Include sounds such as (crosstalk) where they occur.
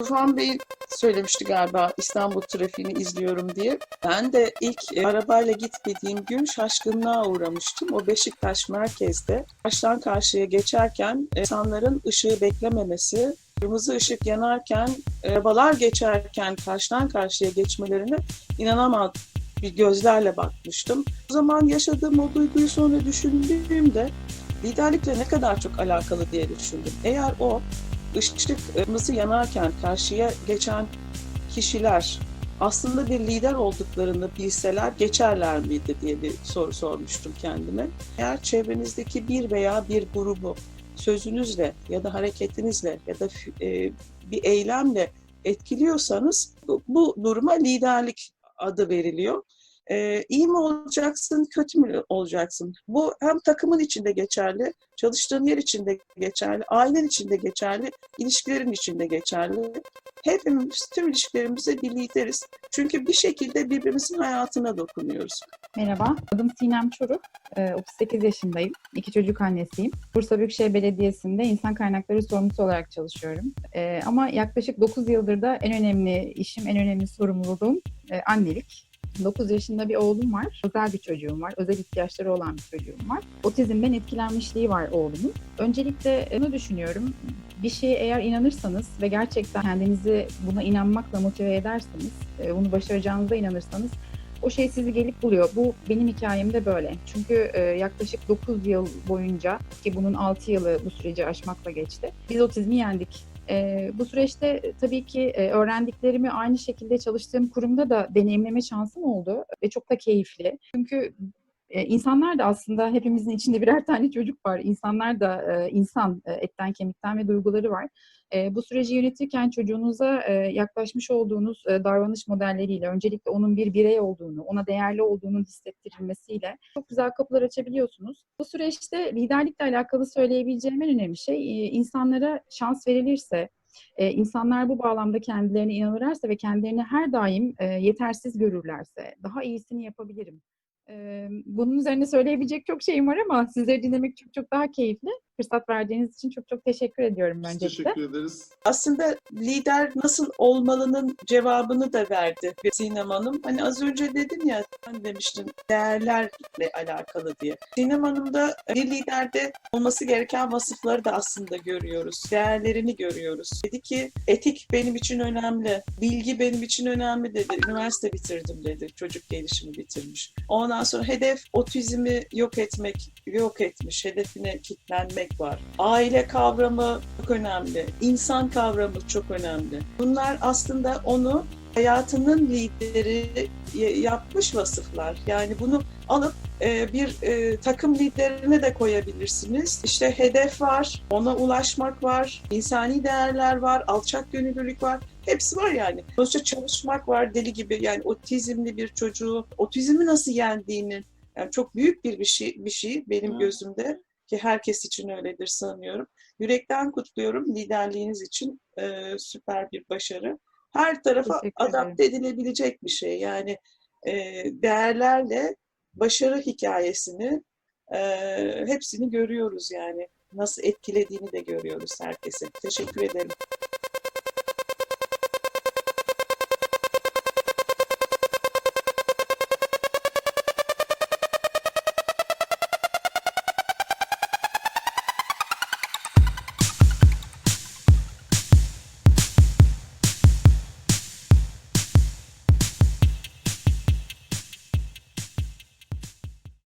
Burhan Bey söylemişti galiba İstanbul trafiğini izliyorum diye. Ben de ilk e, arabayla gitmediğim gün şaşkınlığa uğramıştım. O Beşiktaş merkezde karşıdan karşıya geçerken e, insanların ışığı beklememesi, kırmızı ışık yanarken, arabalar geçerken karşıdan karşıya geçmelerine inanamam bir gözlerle bakmıştım. O zaman yaşadığım o duyguyu sonra düşündüğümde liderlikle ne kadar çok alakalı diye düşündüm. Eğer o ışık kırmızı yanarken karşıya geçen kişiler aslında bir lider olduklarını bilseler geçerler miydi diye bir soru sormuştum kendime. Eğer çevrenizdeki bir veya bir grubu sözünüzle ya da hareketinizle ya da e, bir eylemle etkiliyorsanız bu, bu duruma liderlik adı veriliyor. Ee, iyi mi olacaksın, kötü mü olacaksın? Bu hem takımın içinde geçerli, çalıştığın yer içinde geçerli, ailen içinde geçerli, ilişkilerin içinde geçerli. Hepimiz tüm ilişkilerimizde bir lideriz. Çünkü bir şekilde birbirimizin hayatına dokunuyoruz. Merhaba, adım Sinem Çoruk. Ee, 38 yaşındayım. İki çocuk annesiyim. Bursa Büyükşehir Belediyesi'nde insan kaynakları sorumlusu olarak çalışıyorum. Ee, ama yaklaşık 9 yıldır da en önemli işim, en önemli sorumluluğum e, annelik. 9 yaşında bir oğlum var. Özel bir çocuğum var. Özel ihtiyaçları olan bir çocuğum var. Otizmden etkilenmişliği var oğlumun. Öncelikle bunu düşünüyorum. Bir şeye eğer inanırsanız ve gerçekten kendinizi buna inanmakla motive ederseniz, e, bunu başaracağınıza inanırsanız o şey sizi gelip buluyor. Bu benim hikayem de böyle. Çünkü e, yaklaşık 9 yıl boyunca ki bunun 6 yılı bu süreci aşmakla geçti. Biz otizmi yendik. E, bu süreçte tabii ki e, öğrendiklerimi aynı şekilde çalıştığım kurumda da deneyimleme şansım oldu ve çok da keyifli. Çünkü e, insanlar da aslında hepimizin içinde birer (laughs) tane çocuk var. İnsanlar da e, insan, e, etten kemikten ve duyguları var. E, bu süreci yönetirken çocuğunuza e, yaklaşmış olduğunuz e, davranış modelleriyle, öncelikle onun bir birey olduğunu, ona değerli olduğunun hissettirilmesiyle çok güzel kapılar açabiliyorsunuz. Bu süreçte liderlikle alakalı söyleyebileceğim en önemli şey, e, insanlara şans verilirse, e, insanlar bu bağlamda kendilerine inanırlarsa ve kendilerini her daim e, yetersiz görürlerse, daha iyisini yapabilirim. Bunun üzerine söyleyebilecek çok şeyim var ama sizleri dinlemek çok çok daha keyifli. Fırsat verdiğiniz için çok çok teşekkür ediyorum Biz öncelikle. teşekkür ederiz. Aslında lider nasıl olmalının cevabını da verdi Sinem Hanım. Hani az önce dedim ya, ben demiştim değerlerle alakalı diye. Sinem Hanım'da bir liderde olması gereken vasıfları da aslında görüyoruz. Değerlerini görüyoruz. Dedi ki etik benim için önemli, bilgi benim için önemli dedi. Üniversite bitirdim dedi. Çocuk gelişimi bitirmiş. Ondan sonra hedef otizmi yok etmek, yok etmiş. Hedefine kitlenmek var. Aile kavramı çok önemli. İnsan kavramı çok önemli. Bunlar aslında onu hayatının lideri yapmış vasıflar. Yani bunu alıp e, bir e, takım liderine de koyabilirsiniz. İşte hedef var, ona ulaşmak var, insani değerler var, alçak gönüllülük var. Hepsi var yani. Sonuçta çalışmak var deli gibi. Yani otizmli bir çocuğu, otizmi nasıl yendiğini yani çok büyük bir bir şey, bir şey benim gözümde ki herkes için öyledir sanıyorum. Yürekten kutluyorum liderliğiniz için e, süper bir başarı. Her tarafa adapte edilebilecek bir şey. Yani e, değerlerle başarı hikayesini e, hepsini görüyoruz yani. Nasıl etkilediğini de görüyoruz herkese. Teşekkür ederim.